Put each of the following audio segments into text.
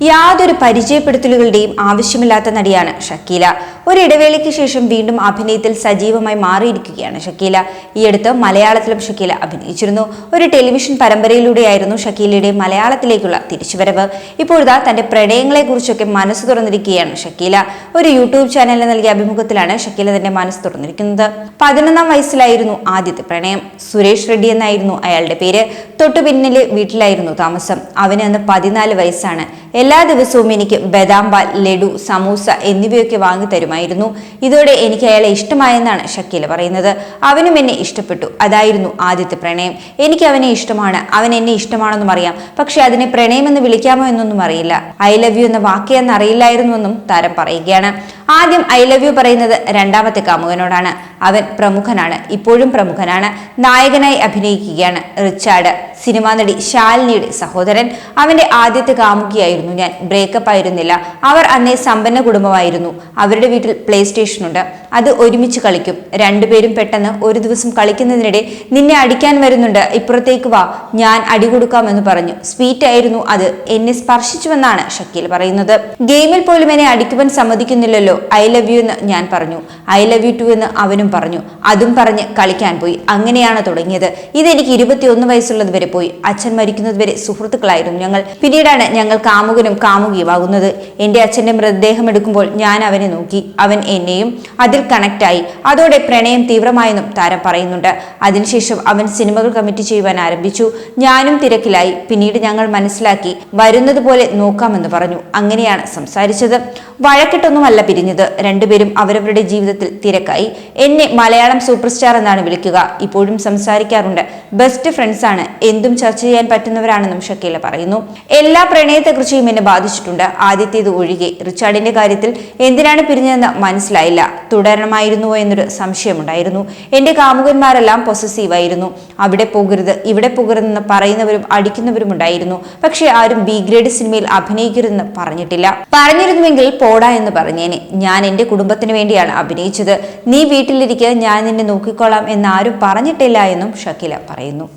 യാതൊരു പരിചയപ്പെടുത്തലുകളുടെയും ആവശ്യമില്ലാത്ത നടിയാണ് ഷക്കീല. ഒരു ഇടവേളയ്ക്ക് ശേഷം വീണ്ടും അഭിനയത്തിൽ സജീവമായി മാറിയിരിക്കുകയാണ് ഷക്കീല. ഈയടുത്ത് മലയാളത്തിലും ഷക്കീല അഭിനയിച്ചിരുന്നു. ഒരു ടെലിവിഷൻ പരമ്പരയിലൂടെയായിരുന്നു ഷക്കീലയുടെ മലയാളത്തിലേക്കുള്ള തിരിച്ചുവരവ്. ഇപ്പോഴിതാ തന്റെ പ്രണയങ്ങളെക്കുറിച്ചൊക്കെ മനസ്സ് തുറന്നിരിക്കുകയാണ് ഷക്കീല. ഒരു യൂട്യൂബ് ചാനലിന് നൽകിയ അഭിമുഖത്തിലാണ് ഷക്കീല തന്റെ മനസ്സ് തുറന്നിരിക്കുന്നത്. പതിനൊന്നാം വയസ്സിലായിരുന്നു ആദ്യത്തെ പ്രണയം. സുരേഷ് റെഡ്ഡി എന്നായിരുന്നു അയാളുടെ പേര്. തൊട്ടു പിന്നിലെ വീട്ടിലായിരുന്നു താമസം. അവന് അന്ന് പതിനാല് വയസ്സാണ്. എല്ലാ ദിവസവും എനിക്ക് ബദാം പാൽ ലഡു സമൂസ എന്നിവയൊക്കെ വാങ്ങി തരുമായിരുന്നു. ഇതോടെ എനിക്ക് അയാളെ ഇഷ്ടമായെന്നാണ് ഷക്കീല പറയുന്നത്. അവനും എന്നെ ഇഷ്ടപ്പെട്ടു. അതായിരുന്നു ആദ്യത്തെ പ്രണയം. എനിക്ക് അവനെ ഇഷ്ടമാണ്. അവൻ എന്നെ ഇഷ്ടമാണെന്നും അറിയാം. പക്ഷെ അതിനെ പ്രണയമെന്ന് വിളിക്കാമോ എന്നൊന്നും അറിയില്ല. ഐ ലവ് യു എന്ന വാക്കിയെന്ന് അറിയില്ലായിരുന്നുവെന്നും താരം പറയുകയാണ്. ആദ്യം ഐ ലവ് യു പറയുന്നത് രണ്ടാമത്തെ കാമുകനോടാണ്. അവൻ പ്രമുഖനാണ്. ഇപ്പോഴും പ്രമുഖനാണ്. നായകനായി അഭിനയിക്കുകയാണ് റിച്ചാർഡ്. സിനിമാ നടി ശാലിനിയുടെ സഹോദരൻ. അവന്റെ ആദ്യത്തെ കാമുകിയായിരുന്നു ഞാൻ. ബ്രേക്കപ്പ് ആയിരുന്നില്ല. അവർ അന്നേ സമ്പന്ന കുടുംബമായിരുന്നു. അവരുടെ വീട്ടിൽ പ്ലേ സ്റ്റേഷൻ ഉണ്ട്. അത് ഒരുമിച്ച് കളിക്കും. രണ്ടുപേരും പെട്ടെന്ന് ഒരു ദിവസം കളിക്കുന്നതിനിടെ നിന്നെ അടിക്കാൻ വരുന്നുണ്ട്. ഇപ്പുറത്തേക്ക് വാ. ഞാൻ അടി കൊടുക്കാമെന്ന് പറഞ്ഞു. സ്വീറ്റ് ആയിരുന്നു അത്. എന്നെ സ്പർശിച്ചുവെന്നാണ് ഷക്കീൽ പറയുന്നത്. ഗെയിമിൽ പോലും എന്നെ അടിക്കുവാൻ സമ്മതിക്കുന്നില്ലല്ലോ. ഐ ലവ് യു എന്ന് ഞാൻ പറഞ്ഞു. ഐ ലവ് യു ടു എന്ന് അവനും പറഞ്ഞു. അതും പറഞ്ഞ് കളിക്കാൻ പോയി. അങ്ങനെയാണ് തുടങ്ങിയത്. ഇതെനിക്ക് ഇരുപത്തിയൊന്ന് വയസ്സുള്ളത് വരെ പോയി. അച്ഛൻ മരിക്കുന്നത് വരെ സുഹൃത്തുക്കളായിരുന്നു ഞങ്ങൾ. പിന്നീടാണ് ഞങ്ങൾ കാമുകനും കാമുകിയുമാകുന്നത്. എന്റെ അച്ഛന്റെ മൃതദേഹം എടുക്കുമ്പോൾ ഞാൻ അവനെ നോക്കി. അവൻ എന്നെയും അതിൽ കണക്റ്റായി അതോടെ പ്രണയം തീവ്രമായെന്നും താരം പറയുന്നുണ്ട്. അതിനുശേഷം അവൻ സിനിമകൾ കമ്മിറ്റ് ചെയ്യുവാൻ ആരംഭിച്ചു. ഞാനും തിരക്കിലായി. പിന്നീട് ഞങ്ങൾ മനസ്സിലാക്കി. വരുന്നത് പോലെ നോക്കാമെന്ന് പറഞ്ഞു. അങ്ങനെയാണ് സംസാരിച്ചത്. വഴക്കിട്ടൊന്നുമല്ല പിരിഞ്ഞത് രണ്ടുപേരും അവരവരുടെ ജീവിതത്തിൽ തിരക്കായി. എന്നെ മലയാളം സൂപ്പർ സ്റ്റാർ എന്നാണ് വിളിക്കുക. ഇപ്പോഴും സംസാരിക്കാറുണ്ട്. ബെസ്റ്റ് ഫ്രണ്ട്സ് ആണ്. എന്തും ചർച്ച ചെയ്യാൻ പറ്റുന്നവരാണെന്നും ഷക്കീല പറയുന്നു. എല്ലാ പ്രണയത്തെക്കുറിച്ചും എന്നെ ബാധിച്ചിട്ടുണ്ട്. ആദ്യത്തേത് ഒഴികെ. റിച്ചാർഡിന്റെ കാര്യത്തിൽ എന്തിനാണ് പിരിഞ്ഞതെന്ന് മനസ്സിലായില്ല. തുടരണമായിരുന്നുവോ എന്നൊരു സംശയമുണ്ടായിരുന്നു. എന്റെ കാമുകന്മാരെല്ലാം പൊസസീവായിരുന്നു അവിടെ പോകരുത് ഇവിടെ പോകരുതെന്ന് പറയുന്നവരും അടിക്കുന്നവരും ഉണ്ടായിരുന്നു. പക്ഷേ ആരും ബി ഗ്രേഡ് സിനിമയിൽ അഭിനയിക്കരുതെന്ന് പറഞ്ഞിട്ടില്ല. പറഞ്ഞിരുന്നുവെങ്കിൽ പോടാ എന്ന് പറഞ്ഞേനെ. ഞാൻ എന്റെ കുടുംബത്തിന് വേണ്ടിയാണ് അഭിനയിച്ചത്. നീ വീട്ടിലിരിക്കുക ഞാൻ നിന്നെ നോക്കിക്കോളാം എന്ന് ആരും പറഞ്ഞിട്ടില്ല എന്നും ഷക്കില പറയുന്നു.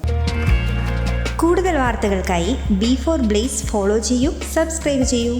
കൂടുതൽ വാർത്തകൾക്കായി ബി ഫോർ ബ്ലേസ് ഫോളോ ചെയ്യൂ സബ്സ്ക്രൈബ് ചെയ്യൂ.